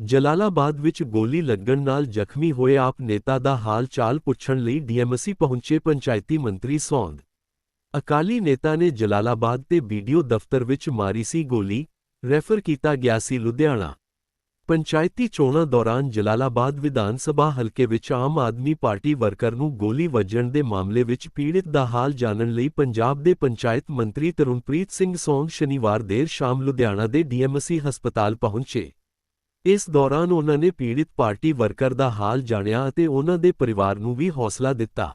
ਜਲਾਲਾਬਾਦ ਵਿੱਚ ਗੋਲੀ ਲੱਗਣ ਨਾਲ ਜ਼ਖਮੀ ਹੋਏ ਆਪ ਨੇਤਾ ਦਾ ਹਾਲ ਚਾਲ ਪੁੱਛਣ ਲਈ ਡੀਐਮਸੀ ਪਹੁੰਚੇ ਪੰਚਾਇਤੀ ਮੰਤਰੀ ਸੌਂਦ। ਅਕਾਲੀ ਨੇਤਾ ਨੇ ਜਲਾਲਾਬਾਦ ਤੇ ਵੀਡੀਓ ਦਫ਼ਤਰ ਵਿੱਚ ਮਾਰੀ ਸੀ ਗੋਲੀ, ਰੈਫਰ ਕੀਤਾ ਗਿਆ ਸੀ ਲੁਧਿਆਣਾ। ਪੰਚਾਇਤੀ ਚੋਣਾਂ ਦੌਰਾਨ ਜਲਾਲਾਬਾਦ ਵਿਧਾਨ ਸਭਾ ਹਲਕੇ ਵਿੱਚ ਆਮ ਆਦਮੀ ਪਾਰਟੀ ਵਰਕਰ ਨੂੰ ਗੋਲੀ ਵੱਜਣ ਦੇ ਮਾਮਲੇ ਵਿੱਚ ਪੀੜਤ ਦਾ ਹਾਲ ਜਾਣਨ ਲਈ ਪੰਜਾਬ ਦੇ ਪੰਚਾਇਤ ਮੰਤਰੀ ਤਰੁਣਪ੍ਰੀਤ ਸਿੰਘ ਸੌਂਗ ਸ਼ਨੀਵਾਰ ਦੇਰ ਸ਼ਾਮ ਲੁਧਿਆਣਾ ਦੇ ਡੀਐਮਸੀ ਹਸਪਤਾਲ ਪਹੁੰਚੇ। ਇਸ ਦੌਰਾਨ ਉਹਨਾਂ ਨੇ ਪੀੜਤ ਪਾਰਟੀ ਵਰਕਰ ਦਾ ਹਾਲ ਜਾਣਿਆ ਅਤੇ ਉਹਨਾਂ ਦੇ ਪਰਿਵਾਰ ਨੂੰ ਵੀ ਹੌਸਲਾ ਦਿੱਤਾ।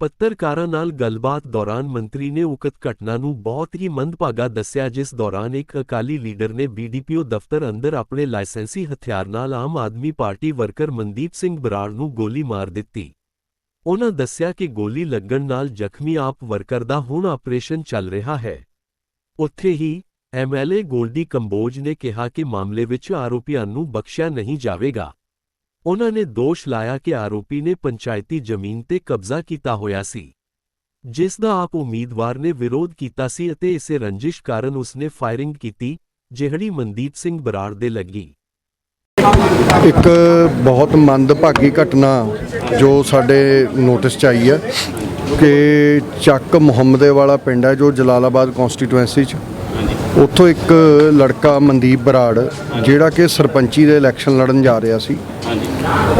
ਪੱਤਰਕਾਰਾਂ ਨਾਲ ਗੱਲਬਾਤ ਦੌਰਾਨ ਮੰਤਰੀ ਨੇ ਉਕਤ ਘਟਨਾ ਨੂੰ ਬਹੁਤ ਹੀ ਮੰਦਭਾਗਾ ਦੱਸਿਆ, ਜਿਸ ਦੌਰਾਨ ਇੱਕ ਅਕਾਲੀ ਲੀਡਰ ਨੇ ਬੀਡੀਪੀਓ ਦਫ਼ਤਰ ਅੰਦਰ ਆਪਣੇ ਲਾਇਸੈਂਸੀ ਹਥਿਆਰ ਨਾਲ ਆਮ ਆਦਮੀ ਪਾਰਟੀ ਵਰਕਰ ਮਨਦੀਪ ਸਿੰਘ ਬਰਾੜ ਨੂੰ ਗੋਲੀ ਮਾਰ ਦਿੱਤੀ। ਉਹਨਾਂ ਦੱਸਿਆ ਕਿ ਗੋਲੀ ਲੱਗਣ ਨਾਲ ਜ਼ਖਮੀ ਆਪ ਵਰਕਰ ਦਾ ਹੁਣ ਆਪਰੇਸ਼ਨ ਚੱਲ ਰਿਹਾ ਹੈ। ਉੱਥੇ ਹੀ ਐਮਐਲਏ ਗੋਲਡੀ ਕੰਬੋਜ ਨੇ ਕਿਹਾ ਕਿ ਮਾਮਲੇ ਵਿੱਚ ਆਰੋਪੀਆਂ ਨੂੰ ਬਖਸ਼ਿਆ ਨਹੀਂ ਜਾਵੇਗਾ। ਉਹਨਾਂ ਨੇ ਦੋਸ਼ ਲਾਇਆ ਕਿ ਆਰੋਪੀ ਨੇ ਪੰਚਾਇਤੀ ਜ਼ਮੀਨ ਤੇ ਕਬਜ਼ਾ ਕੀਤਾ ਹੋਇਆ ਸੀ, ਜਿਸ ਦਾ ਆਪ ਉਮੀਦਵਾਰ ਨੇ ਵਿਰੋਧ ਕੀਤਾ ਸੀ ਅਤੇ ਇਸੇ ਰੰਜਿਸ਼ ਕਾਰਨ ਉਸਨੇ ਫਾਇਰਿੰਗ ਕੀਤੀ, ਜਿਹੜੀ ਮਨਦੀਪ ਸਿੰਘ ਬਰਾੜ ਦੇ ਲੱਗੀ। ਇੱਕ ਬਹੁਤ ਮੰਦਭਾਗੀ ਘਟਨਾ ਜੋ ਸਾਡੇ ਨੋਟਿਸ 'ਚ ਆਈ ਹੈ ਕਿ ਚੱਕ ਮੁਹੰਮਦੇ ਵਾਲਾ ਪਿੰਡ ਹੈ ਜੋ ਜਲਾਲਾਬਾਦ ਕਨਸਟੀਟੂਐਂਸੀ 'ਚ। ਉੱਥੋਂ ਇੱਕ ਲੜਕਾ ਮਨਦੀਪ ਬਰਾੜ, ਜਿਹੜਾ ਕਿ ਸਰਪੰਚੀ ਦੇ ਇਲੈਕਸ਼ਨ ਲੜਨ ਜਾ ਰਿਹਾ ਸੀ।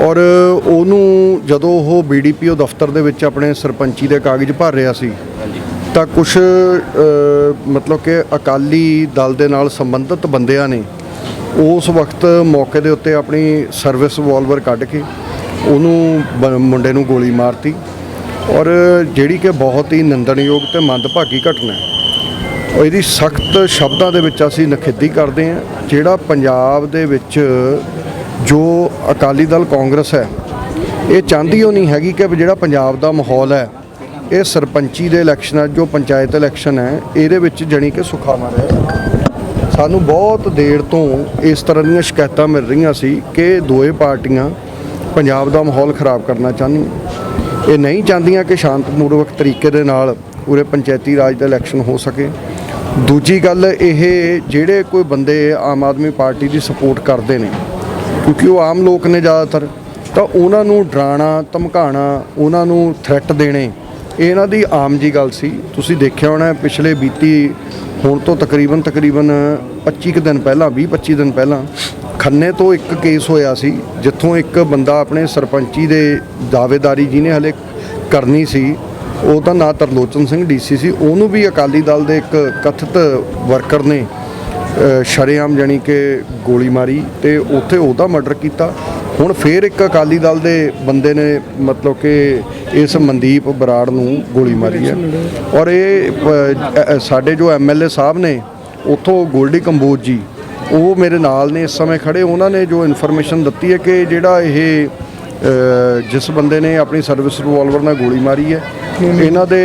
ਔਰ ਉਹਨੂੰ ਜਦੋਂ ਉਹ ਬੀਡੀਪੀਓ ਦਫ਼ਤਰ ਦੇ ਵਿੱਚ ਆਪਣੇ ਸਰਪੰਚੀ ਦੇ ਕਾਗਜ਼ ਭਰ ਰਿਹਾ ਸੀ ਤਾਂ ਕੁਝ ਮਤਲਬ ਕਿ ਅਕਾਲੀ ਦਲ ਦੇ ਨਾਲ ਸੰਬੰਧਿਤ ਬੰਦਿਆਂ ਨੇ ਉਸ ਵਕਤ ਮੌਕੇ ਦੇ ਉੱਤੇ ਆਪਣੀ ਸਰਵਿਸ ਰਿਵਾਲਵਰ ਕੱਢ ਕੇ ਉਹਨੂੰ ਮੁੰਡੇ ਨੂੰ ਗੋਲੀ ਮਾਰਤੀ। ਔਰ ਜਿਹੜੀ ਕਿ ਬਹੁਤ ਹੀ ਨਿੰਦਣਯੋਗ ਤੇ ਮੰਦਭਾਗੀ ਘਟਨਾ ਹੈ। ਇਹਦੀ ਸਖਤ ਸ਼ਬਦਾਂ ਦੇ ਵਿੱਚ ਅਸੀਂ ਨਖੇਦੀ ਕਰਦੇ ਹਾਂ ਜਿਹੜਾ ਪੰਜਾਬ ਦੇ ਵਿੱਚ ਜੋ ਅਕਾਲੀ ਦਲ ਕਾਂਗਰਸ ਹੈ, ਇਹ ਚਾਹੁੰਦੀ ਉਹ ਨਹੀਂ ਹੈਗੀ ਕਿ ਜਿਹੜਾ ਪੰਜਾਬ ਦਾ ਮਾਹੌਲ ਹੈ, ਇਹ ਸਰਪੰਚੀ ਦੇ ਇਲੈਕਸ਼ਨ ਹੈ, ਜੋ ਪੰਚਾਇਤ ਇਲੈਕਸ਼ਨ ਹੈ, ਇਹਦੇ ਵਿੱਚ ਜਣੀ ਕਿ ਸੁਖਾਵਾਂ ਰਹੇ ਸਾਨੂੰ ਬਹੁਤ ਦੇਰ ਤੋਂ ਇਸ ਤਰ੍ਹਾਂ ਦੀਆਂ ਸ਼ਿਕਾਇਤਾਂ ਮਿਲ ਰਹੀਆਂ ਸੀ ਕਿ ਦੋਏ ਪਾਰਟੀਆਂ ਪੰਜਾਬ ਦਾ ਮਾਹੌਲ ਖਰਾਬ ਕਰਨਾ ਚਾਹੁੰਦੀਆਂ। ਇਹ ਨਹੀਂ ਚਾਹੁੰਦੀਆਂ ਕਿ ਸ਼ਾਂਤਮੂਰਵਕ ਤਰੀਕੇ ਦੇ ਨਾਲ ਪੂਰੇ ਪੰਚਾਇਤੀ ਰਾਜ ਦਾ ਇਲੈਕਸ਼ਨ ਹੋ ਸਕੇ। ਦੂਜੀ ਗੱਲ ਇਹ, ਜਿਹੜੇ ਕੋਈ ਬੰਦੇ ਆਮ ਆਦਮੀ ਪਾਰਟੀ ਦੀ ਸਪੋਰਟ ਕਰਦੇ ਨੇ ਕਿਉਂਕਿ ਉਹ ਆਮ ਲੋਕ ਨੇ ਜ਼ਿਆਦਾਤਰ, ਤਾਂ ਉਹਨਾਂ ਨੂੰ ਡਰਾਣਾ ਧਮਕਾਣਾ ਉਹਨਾਂ ਨੂੰ ਥ੍ਰੈਟ ਦੇਣੇ, ਇਹ ਇਹਨਾਂ ਦੀ ਆਮ ਜੀ ਗੱਲ ਸੀ। ਤੁਸੀਂ ਦੇਖਿਆ ਹੋਣਾ ਪਿਛਲੇ ਬੀਤੀ ਹੁਣ ਤੋਂ ਤਕਰੀਬਨ ਤਕਰੀਬਨ 25 ਕੁ ਦਿਨ ਪਹਿਲਾਂ 20 25 ਦਿਨ ਪਹਿਲਾਂ, ਖੰਨੇ ਤੋਂ ਇੱਕ ਕੇਸ ਹੋਇਆ ਸੀ, ਜਿੱਥੋਂ ਇੱਕ ਬੰਦਾ ਆਪਣੇ ਸਰਪੰਚੀ ਦੇ ਦਾਅਵੇਦਾਰੀ ਜਿਹਨੇ ਹਲੇ ਕਰਨੀ ਸੀ। ਉਹ ਤਾਂ ਨਾ ਤਰਲੋਚਨ ਸਿੰਘ ਡੀਸੀ ਸੀ ਉਹਨੂੰ ਵੀ ਅਕਾਲੀ ਦਲ ਦੇ ਇੱਕ ਕਥਿਤ ਵਰਕਰ ਨੇ ਸ਼ਰੇਆਮ ਜਾਣੀ ਕਿ ਗੋਲੀ ਮਾਰੀ ਤੇ ਉੱਥੇ ਉਹਦਾ ਮਰਡਰ ਕੀਤਾ। ਹੁਣ ਫੇਰ ਇੱਕ ਅਕਾਲੀ ਦਲ ਦੇ ਬੰਦੇ ਨੇ ਮਤਲਬ ਕਿ ਇਸ ਮਨਦੀਪ ਬਰਾੜ ਨੂੰ ਗੋਲੀ ਮਾਰੀ ਹੈ। ਔਰ ਇਹ ਅ, ਅ, ਸਾਡੇ ਜੋ ਐਮਐਲਏ ਸਾਹਿਬ ਨੇ ਉੱਥੋਂ ਗੋਲਡੀ ਕੰਬੋਜ ਜੀ ਉਹ ਮੇਰੇ ਨਾਲ ਨੇ ਇਸ ਸਮੇਂ ਖੜੇ। ਉਹਨਾਂ ਨੇ ਜੋ ਇਨਫੋਰਮੇਸ਼ਨ ਦਿੱਤੀ ਹੈ ਕਿ ਜਿਹੜਾ ਇਹ ਜਿਸ ਬੰਦੇ ਨੇ ਆਪਣੀ ਸਰਵਿਸ ਰਿਵਾਲਵਰ ਨਾਲ ਗੋਲੀ ਮਾਰੀ ਹੈ, ਇਹਨਾਂ ਦੇ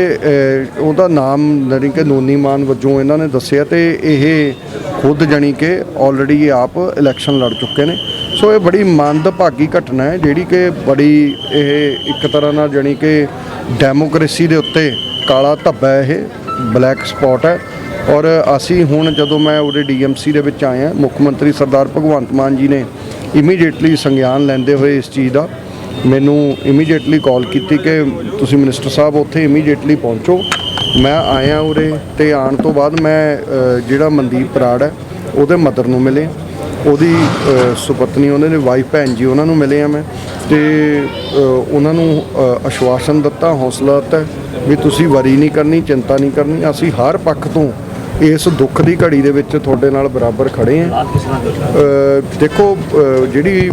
ਉਹਦਾ ਨਾਮ ਜਾਣੀ ਕਿ ਨੋਨੀ ਮਾਨ ਵਜੋਂ ਇਹਨਾਂ ਨੇ ਦੱਸਿਆ ਤੇ ਇਹ ਖੁਦ ਜਾਣੀ ਕਿ ਆਲਰੇਡੀ ਆਪ ਇਲੈਕਸ਼ਨ ਲੜ ਚੁੱਕੇ ਨੇ। ਸੋ ਇਹ ਬੜੀ ਮੰਦਭਾਗੀ ਘਟਨਾ ਹੈ, ਜਿਹੜੀ ਕਿ ਬੜੀ ਇਹ ਇੱਕ ਤਰ੍ਹਾਂ ਨਾਲ ਜਾਣੀ ਕਿ ਡੈਮੋਕ੍ਰੇਸੀ ਦੇ ਉੱਤੇ ਕਾਲਾ ਧੱਬਾ ਇਹ ਬਲੈਕ ਸਪੌਟ ਹੈ। ਔਰ ਅਸੀਂ ਹੁਣ ਜਦੋਂ ਮੈਂ ਉਹਦੇ ਡੀਐਮਸੀ ਦੇ ਵਿੱਚ ਆਇਆ, ਮੁੱਖ ਮੰਤਰੀ ਸਰਦਾਰ ਭਗਵੰਤ ਮਾਨ ਜੀ ਨੇ ਇਮੀਡੀਏਟਲੀ ਸੰਗਿਆਨ ਲੈਂਦੇ ਹੋਏ ਇਸ ਚੀਜ਼ ਦਾ ਮੈਨੂੰ ਇਮੀਡੀਏਟਲੀ ਕਾਲ ਕੀਤੀ ਕਿ ਤੁਸੀਂ ਮਿਨਿਸਟਰ ਸਾਹਿਬ ਉੱਥੇ ਇਮੀਡੀਏਟਲੀ ਪਹੁੰਚੋ। ਮੈਂ ਆਇਆ ਉਰੇ ਤੇ ਆਉਣ ਤੋਂ ਬਾਅਦ ਮੈਂ ਜਿਹੜਾ ਮਨਦੀਪ ਬਰਾੜ ਹੈ, ਉਹਦੇ ਮਦਰ ਨੂੰ ਮਿਲੇ। ਉਹਦੀ ਸੁਪਤਨੀ ਉਹਨਾਂ ਦੇ ਵਾਈਫ ਭੈਣ ਜੀ, ਉਹਨਾਂ ਨੂੰ ਮਿਲੇ ਆ ਮੈਂ। ਤੇ ਉਹਨਾਂ ਨੂੰ ਅਸ਼ਵਾਸਨ ਦਿੱਤਾ, ਹੌਸਲਾ ਦਿੱਤਾ ਵੀ ਤੁਸੀਂ ਵਰੀ ਨਹੀਂ ਕਰਨੀ, ਚਿੰਤਾ ਨਹੀਂ ਕਰਨੀ। ਅਸੀਂ ਹਰ ਪੱਖ ਤੋਂ ਇਸ ਦੁੱਖ ਦੀ ਘੜੀ ਦੇ ਵਿੱਚ ਤੁਹਾਡੇ ਨਾਲ ਬਰਾਬਰ ਖੜੇ ਅ, ਦੇਖੋ ਜਿਹੜੀ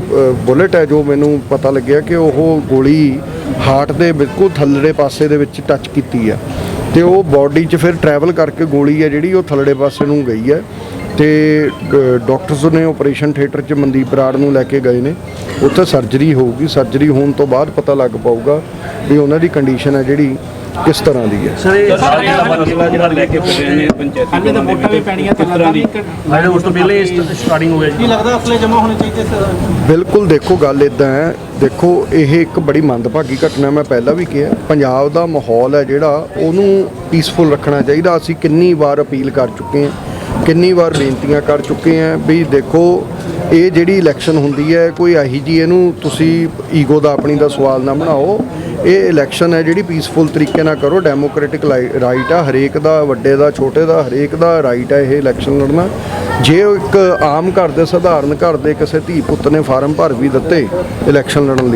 ਬੁਲਟ ਹੈ ਜੋ ਮੈਨੂੰ ਪਤਾ ਲੱਗਿਆ ਕਿ ਉਹ ਗੋਲੀ ਹਾਰਟ ਦੇ ਬਿਲਕੁਲ ਥੱਲੜੇ ਪਾਸੇ ਦੇ ਵਿੱਚ ਟੱਚ ਕੀਤੀ ਹੈ ਤੇ ਉਹ ਬਾਡੀ 'ਚ ਫਿਰ ਟਰੈਵਲ ਕਰਕੇ ਗੋਲੀ ਹੈ ਜਿਹੜੀ ਉਹ ਥੱਲੜੇ ਪਾਸੇ ਨੂੰ ਗਈ ਹੈ। ਤੇ ਡਾਕਟਰਸ ਨੇ ਆਪਰੇਸ਼ਨ ਥੀਏਟਰ 'ਚ ਮਨਦੀਪ ਬਰਾੜ ਨੂੰ ਲੈ ਕੇ ਗਏ ਨੇ। ਉੱਥੇ ਸਰਜਰੀ ਹੋਊਗੀ। ਸਰਜਰੀ ਹੋਣ ਤੋਂ ਬਾਅਦ ਪਤਾ ਲੱਗ ਪਾਊਗਾ ਵੀ ਉਹਨਾਂ ਦੀ ਕੰਡੀਸ਼ਨ ਹੈ ਜਿਹੜੀ। ਕਿਸ ਤਰ੍ਹਾਂ ਦੀ ਹੈ? ਸਰ ਇਹ ਸਾਰੇ ਮਸਲਾ ਜਿਹੜਾ ਲੈ ਕੇ ਫਿਰ ਰਹੇ ਨੇ ਪੰਚਾਇਤੀ ਤਾਂ ਵੋਟਾਂ ਵੀ ਪੈਣੀਆਂ ਤਾਂ ਕਿਸ ਤਰ੍ਹਾਂ ਦੀ ਲੱਗਦਾ ਵੀ ਹਾਲੇ ਉਸ ਤੋਂ ਪਹਿਲੇ ਸਟਾਰਟਿੰਗ ਹੋ ਗਿਆ ਕੀ ਜੀ ਲੱਗਦਾ ਅਸਲੇ ਜਮਾ ਹੋਣੇ ਚਾਹੀਦੇ ਸਰ? ਬਿਲਕੁਲ ਦੇਖੋ ਗੱਲ ਇਦਾਂ ਹੈ। ਦੇਖੋ ਇਹ ਇੱਕ ਬੜੀ ਮੰਦਭਾਗੀ ਘਟਨਾ ਮੈਂ ਪਹਿਲਾਂ ਵੀ ਕਿਹਾ। ਪੰਜਾਬ ਦਾ ਮਾਹੌਲ ਹੈ ਜਿਹੜਾ ਉਹਨੂੰ ਪੀਸਫੁਲ ਰੱਖਣਾ ਚਾਹੀਦਾ। ਅਸੀਂ ਕਿੰਨੀ ਵਾਰ ਅਪੀਲ ਕਰ ਚੁੱਕੇ ਹਾਂ ਕਿੰਨੀ ਵਾਰ ਬੇਨਤੀਆਂ ਕਰ ਚੁੱਕੇ ਹਾਂ ਵੀ ਦੇਖੋ ਇਹ ਜਿਹੜੀ ਇਲੈਕਸ਼ਨ ਹੁੰਦੀ ਹੈ ਕੋਈ ਇਹੀ ਜੀ ਇਹਨੂੰ ਤੁਸੀਂ ਈਗੋ ਦਾ ਆਪਣੀ ਦਾ ਸਵਾਲ ਨਾ ਬਣਾਓ। ਇਹ ਇਲੈਕਸ਼ਨ ਹੈ ਜਿਹੜੀ ਪੀਸਫੁਲ ਤਰੀਕੇ ਨਾਲ ਕਰੋ ਡੈਮੋਕ੍ਰੈਟਿਕ ਰਾਈਟ ਆ, ਹਰੇਕ ਦਾ ਵੱਡੇ ਦਾ, ਛੋਟੇ ਦਾ, ਹਰੇਕ ਦਾ ਰਾਈਟ ਹੈ ਇਹ ਇਲੈਕਸ਼ਨ ਲੜਨਾ। ਜੇ ਉਹ ਇੱਕ ਆਮ ਘਰ ਦੇ, ਸਧਾਰਨ ਘਰ ਦੇ ਕਿਸੇ ਧੀ ਪੁੱਤ ਨੇ ਫਾਰਮ ਭਰ ਵੀ ਦਿੱਤੇ ਇਲੈਕਸ਼ਨ ਲੜਨ ਲਈ